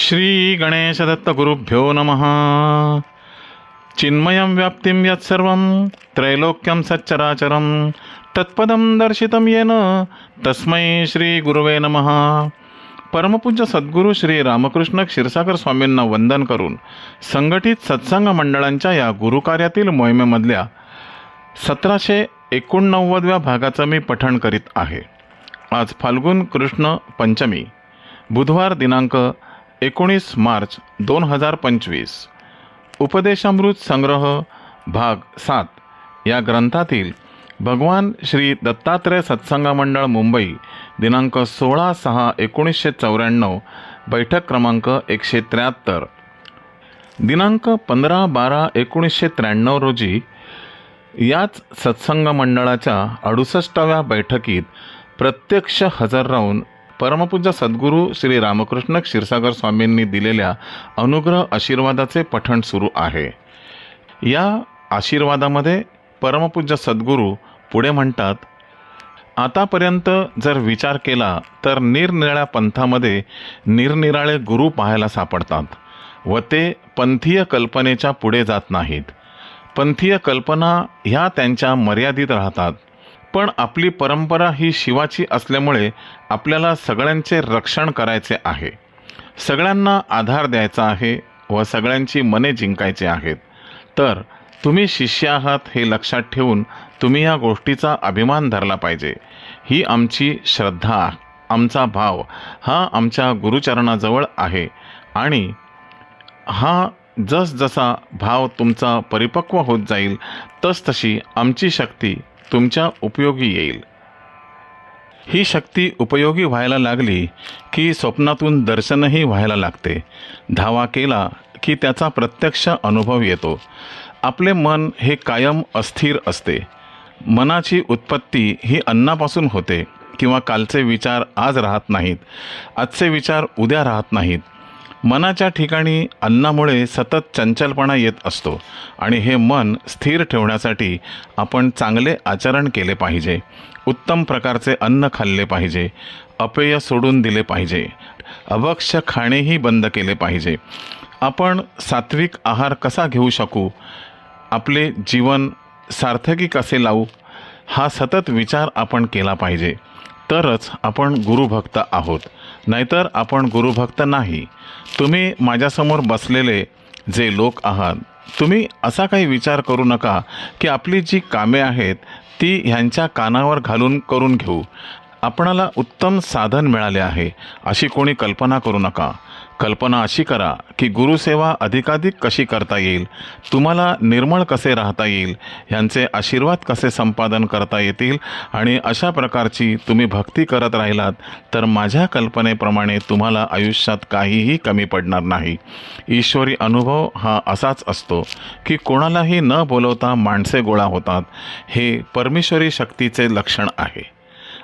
श्री गणेशदत्तगुरुभ्यो नमः। चिन्मयं व्याप्तिं यत्सर्वं त्रैलोक्यं सच्चराचरं तत्पदं दर्शितं येन तस्मै श्रीगुरुवे नमः। परमपूज्य सद्गुरू श्री रामकृष्ण क्षीरसागर स्वामींना वंदन करून संघटित सत्संग मंडळांच्या या गुरुकार्यातील मोहिमेमधल्या सतराशे एकोणनव्वदव्या भागाचं मी पठण करीत आहे. आज फाल्गुन कृष्ण पंचमी बुधवार दिनांक एकोणीस मार्च दोन हजार पंचवीस. उपदेशामृत संग्रह भाग सात. या ग्रंथातील भगवान श्री दत्तात्रय सत्संग मंडळ मुंबई दिनांक सोळा सहा एकोणीसशे चौऱ्याण्णव बैठक क्रमांक एकशे त्र्याहत्तर. दिनांक पंधरा बारा एकोणीसशे त्र्याण्णव रोजी याच सत्संग मंडळाच्या अडुसष्टाव्या बैठकीत प्रत्यक्ष हजर राहून परमपूज्य सद्गुरू श्री रामकृष्ण क्षीरसागर स्वामींनी दिलेल्या अनुग्रह आशीर्वादाचे पठण सुरू आहे. या आशीर्वादामध्ये परमपूज्य सद्गुरू पुढे म्हणतात आतापर्यंत जर विचार केला तर निरनिराळ्या पंथामध्ये निरनिराळे गुरु पाहायला सापडतात व ते पंथीय कल्पनेच्या पुढे जात नाहीत. पंथीय कल्पना ह्या त्यांच्या मर्यादित राहतात. पण आपली परंपरा ही शिवाची असल्यामुळे आपल्याला सगळ्यांचे रक्षण करायचे आहे. सगळ्यांना आधार द्यायचा आहे व सगळ्यांची मने जिंकायची आहेत. तर तुम्ही शिष्य आहात हे लक्षात ठेवून तुम्ही या गोष्टीचा अभिमान धरला पाहिजे. ही आमची श्रद्धा आमचा भाव हा आमच्या गुरुचरणाजवळ आहे आणि हा जसजसा भाव तुमचा परिपक्व होत जाईल तसतशी आमची शक्ती तुमच्या उपयोगी येईल. ही शक्ती उपयोगी व्हायला लागली की स्वप्नातून दर्शनही व्हायला लागते. धावा केला की त्याचा प्रत्यक्ष अनुभव येतो. आपले मन हे कायम अस्थिर असते. मनाची उत्पत्ती ही अन्नापासून होते किंवा कालचे विचार आज राहत नाहीत. आजचे विचार उद्या राहत नाहीत. मनाच्या ठिकाणी अन्नामुळे सतत चंचलपणा येत असतो आणि हे मन स्थिर ठेवण्यासाठी आपण चांगले आचरण केले पाहिजे. उत्तम प्रकारचे अन्न खाल्ले पाहिजे. अपेय सोडून दिले पाहिजे. अभक्ष खाणेही बंद केले पाहिजे. आपण सात्विक आहार कसा घेऊ शकू? आपले जीवन सार्थकी कसे लावू? हा सतत विचार आपण केला पाहिजे. तरच आपण गुरुभक्त आहोत. नाहीतर आपण गुरुभक्त नाही. तुम्ही माझ्यासमोर बसलेले जे लोक आहात तुम्ही असा काही विचार करू नका की आपली जी कामे आहेत ती ह्यांच्या कानावर घालून करून घेऊ. आपणाला उत्तम साधन मिळाले आहे अशी कोणी कल्पना करू नका. कल्पना अशी करा की गुरुसेवा अधिकाधिक कशी करता येईल? तुम्हाला निर्मळ कसे राहता येईल? ह्यांचे आशीर्वाद कसे संपादन करता येतील? आणि अशा प्रकारची तुम्ही भक्ती करत राहिलात तर माझ्या कल्पनेप्रमाणे तुम्हाला आयुष्यात काहीही कमी पडणार नाही. ईश्वरी अनुभव हा असाच असतो की कोणालाही न बोलवता माणसे गोळा होतात. हे परमेश्वरी शक्तीचे लक्षण आहे.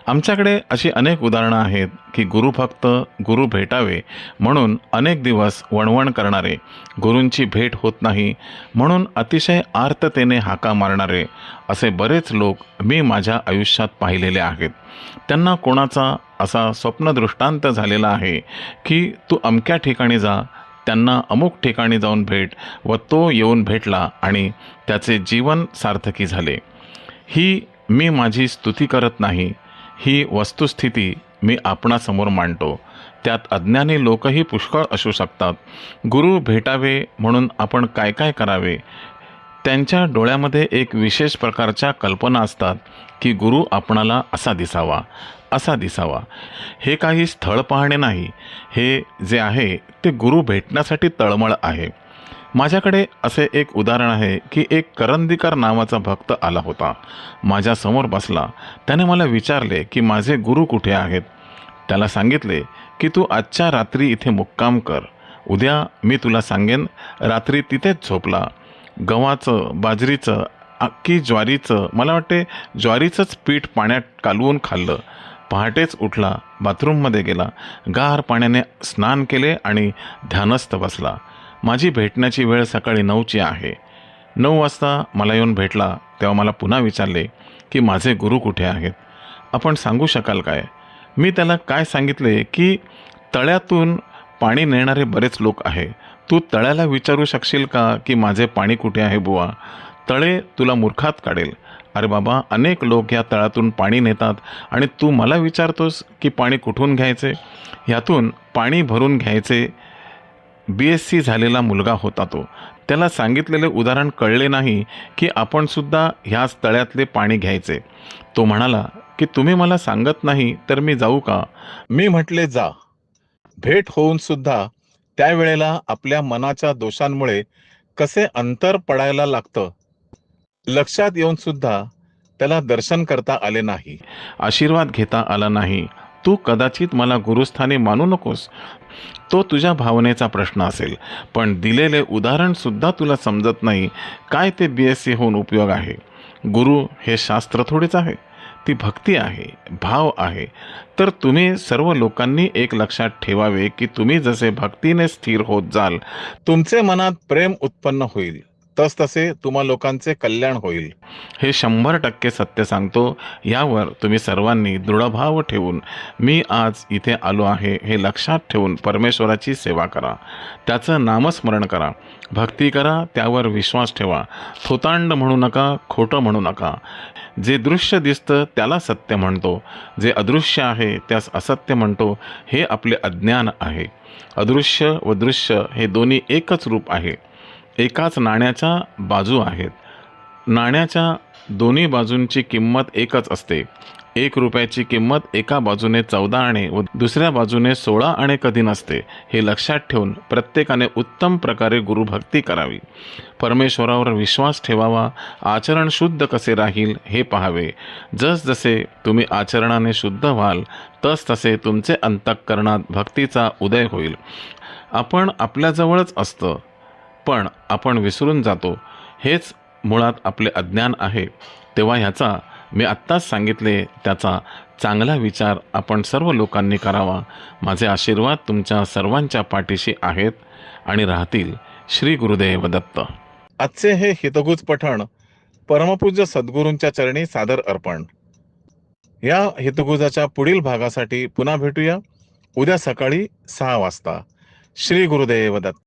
आमच्याकडे अशी अनेक उदाहरणं आहेत की गुरु फक्त गुरु भेटावे म्हणून अनेक दिवस वणवण करणारे गुरूंची भेट होत नाही म्हणून अतिशय आर्ततेने हाका मारणारे असे बरेच लोक मी माझ्या आयुष्यात पाहिलेले आहेत. त्यांना कोणाचा असा स्वप्नदृष्टांत झालेला आहे की तू अमक्या ठिकाणी जा त्यांना अमुक ठिकाणी जाऊन भेट व तो येऊन भेटला आणि त्याचे जीवन सार्थकी झाले. ही मी माझी स्तुती करत नाही ही वस्तुस्थिती मी आपणासमोर मांडतो. त्यात अज्ञानी लोकही पुष्कळ असू शकतात. गुरु भेटावे म्हणून आपण काय काय करावे? त्यांच्या डोळ्यामध्ये एक विशेष प्रकारच्या कल्पना असतात की गुरु आपणाला असा दिसावा असा दिसावा. हे काही स्थळ पाहणे नाही. हे जे आहे ते गुरु भेटण्यासाठी तळमळ आहे. माझ्याकडे असे एक उदाहरण आहे की एक करंदीकर नावाचा भक्त आला होता. माझ्यासमोर बसला. त्याने मला विचारले की माझे गुरु कुठे आहेत? त्याला सांगितले की तू आजच्या रात्री इथे मुक्काम कर. उद्या मी तुला सांगेन रात्री तिथेच झोपला. गव्हाचं बाजरीचं अख्खी ज्वारीचं मला वाटते ज्वारीचंच पीठ पाण्यात कालवून खाल्लं. पहाटेच उठला बाथरूममध्ये गेला. गार पाण्याने स्नान केले आणि ध्यानस्थ बसला. माझी भेटण्याची वेळ सकाळी नऊची आहे. नऊ वाजता मला येऊन भेटला तेव्हा मला पुन्हा विचारले की माझे गुरु कुठे आहेत? आपण सांगू शकाल काय? मी त्याला काय सांगितले की तळ्यातून पाणी नेणारे बरेच लोक आहे. तू तळ्याला विचारू शकशील का की माझे पाणी कुठे आहे बुवा? तळे तुला मूर्खात काढेल. अरे बाबा अनेक लोक या तळातून पाणी नेतात आणि तू मला विचारतोस की पाणी कुठून घ्यायचे? ह्यातून पाणी भरून घ्यायचे बी एस सी झालेला मुलगा होता तो. त्याला सांगितलेले उदाहरण कळले नाही की आपणसुद्धा ह्याच तळ्यातले पाणी घ्यायचे. तो म्हणाला की तुम्ही मला सांगत नाही तर मी जाऊ का? मी म्हटले जा. भेट होऊन सुद्धा त्यावेळेला आपल्या मनाच्या दोषांमुळे कसे अंतर पडायला लागतं लक्षात येऊन सुद्धा त्याला दर्शन करता आले नाही. आशीर्वाद घेता आला नाही. तू कदाचित मला गुरुस्थानी मानू नकोस. तो तुझ्या भावनेचा प्रश्न असेल. पण दिलेले उदाहरणसुद्धा तुला समजत नाही. काय ते बी एस सी होऊन उपयोग आहे? गुरु हे शास्त्र थोडेच आहे. ती भक्ती आहे भाव आहे. तर तुम्ही सर्व लोकांनी एक लक्षात ठेवावे की तुम्ही जसे भक्तीने स्थिर होत जाल तुमचे मनात प्रेम उत्पन्न होईल. तसतसे तुम्हा लोकांचे कल्याण होईल. हे शंभर टक्के सत्य सांगतो. यावर तुम्ही सर्वांनी दृढभाव ठेवून मी आज इथे आलो आहे हे लक्षात ठेवून परमेश्वराची सेवा करा. त्याचं नामस्मरण करा. भक्ती करा त्यावर विश्वास ठेवा. थोतांड म्हणू नका खोटं म्हणू नका. जे दृश्य दिसतं त्याला सत्य म्हणतो. जे अदृश्य आहे त्यास असत्य म्हणतो हे आपले अज्ञान आहे. अदृश्य व दृश्य हे दोन्ही एकच रूप आहे. एकाच नाण्याच्या बाजू आहेत. नाण्याच्या दोन्ही बाजूंची किंमत एकच असते. एक रुपयाची किंमत एका बाजूने चौदा आणे व दुसऱ्या बाजूने सोळा आणे कधी नसते हे लक्षात ठेवून प्रत्येकाने उत्तम प्रकारे गुरुभक्ती करावी. परमेश्वरावर विश्वास ठेवावा आचरण शुद्ध कसे राहील हे पाहावे. जसजसे तुम्ही आचरणाने शुद्ध व्हाल तस तसे तुमचे अंतःकरणात भक्तीचा उदय होईल. आपण आपल्याजवळच असतं पण आपण विसरून जातो. हेच मुळात आपले अज्ञान आहे. तेव्हा ह्याचा मी आत्ताच सांगितले त्याचा चांगला विचार आपण सर्व लोकांनी करावा. माझे आशीर्वाद तुमच्या सर्वांच्या पाठीशी आहेत आणि राहतील. श्री गुरुदेव दत्त. आजचे हे हितगुज पठण परमपूज्य सद्गुरूंच्या चरणी सादर अर्पण. या हितगुजाच्या पुढील भागासाठी पुन्हा भेटूया. उद्या सकाळी सहा वाजता. श्री गुरुदेव दत्त.